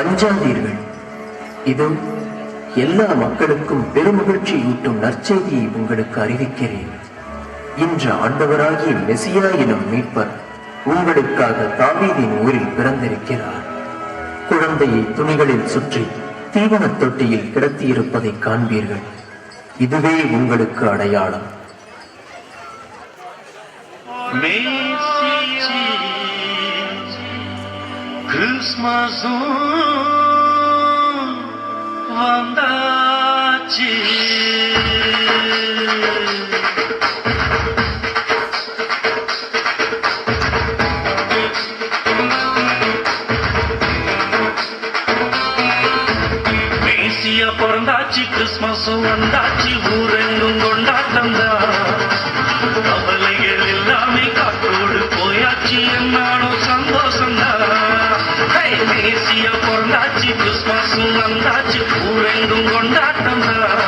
அஞ்சாதீர்கள் இதோ எல்லா மக்களுக்கும் பெருமகிழ்ச்சி ஊட்டும் நற்செய்தியை உங்களுக்கு அறிவிக்கிறேன். இன்று ஆண்டவராகிய மெசியா எனும் மீட்பர் உங்களுக்காக தாவீதின் ஊரில் பிறந்திருக்கிறார். குழந்தையை துணிகளில் சுற்றி தீவனத் தொட்டியில் கிடத்தியிருப்பதை காண்பீர்கள். இதுவே உங்களுக்கு அடையாளம். Messi Christmasum வந்தாச்சு. பிறந்தாச்சு கிறிஸ்மஸும் வந்தாச்சு ஊரெங்கும் கொண்டாட்டம் தான் வந்தாச்சு. ஊரெங்கும் கொண்டாட்டம் தான்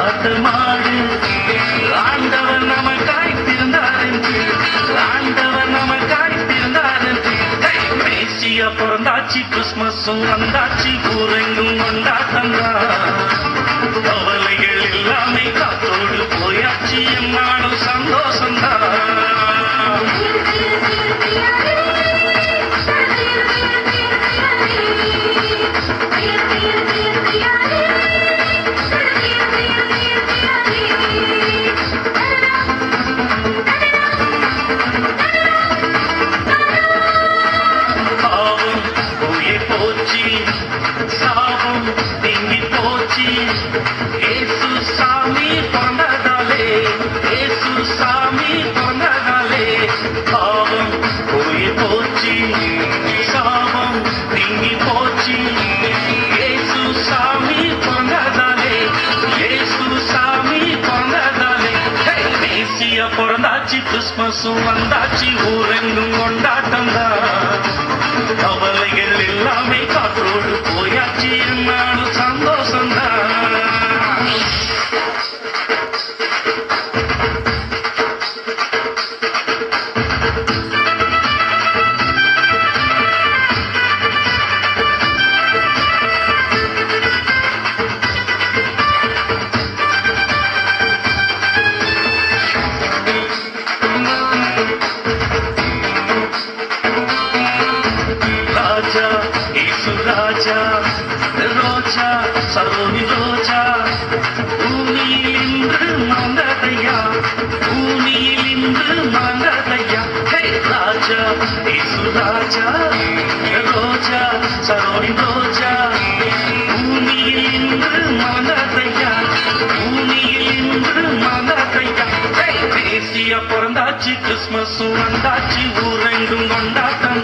ஆடு ஆட்டமாடு ஆண்டவர் நமக்காய் பிறந்தார் என்று ஆண்டவர் நமக்காய் பிறந்தார் என்று மேசியா பிறந்தாச்சு கிறிஸ்மஸும் வந்தாச்சு ஊரெங்கும் தந்தா கவலைகள் எல்லாமே காத்தோடு போயாச்சு என்னாலும் போச்சு. சாபம் நீங்கி போச்சு. ஏசு சாமி பிறந்ததாலே ஏசு சாமி பிறந்ததாலே பாவம் போயே போச்சு. சாபம் நீங்கி போச்சு. ஏசு சாமி பிறந்ததாலே ஏசு சாமி பிறந்ததாலே. ஹே, பிறந்தாச்சு கிறிஸ்மஸும் வந்தாச்சு ஊரெங்கும் கொண்டாட்டம் கவலைகள் எல்லாம் மலர்ந்தையா பூமியில் இந்த மலர்ந்தையா ஹே ராஜா இசு ராஜா ரோஜா சரோடி ரோஜா. பூமியில் இந்த மலர்ந்தையா பூமியில் இந்த மலர்ந்தையா ஹே பேசிய பிறந்தாச்சு கிறிஸ்மஸ் வந்தாச்சு ஊரெங்கும் கொண்டாட்டம்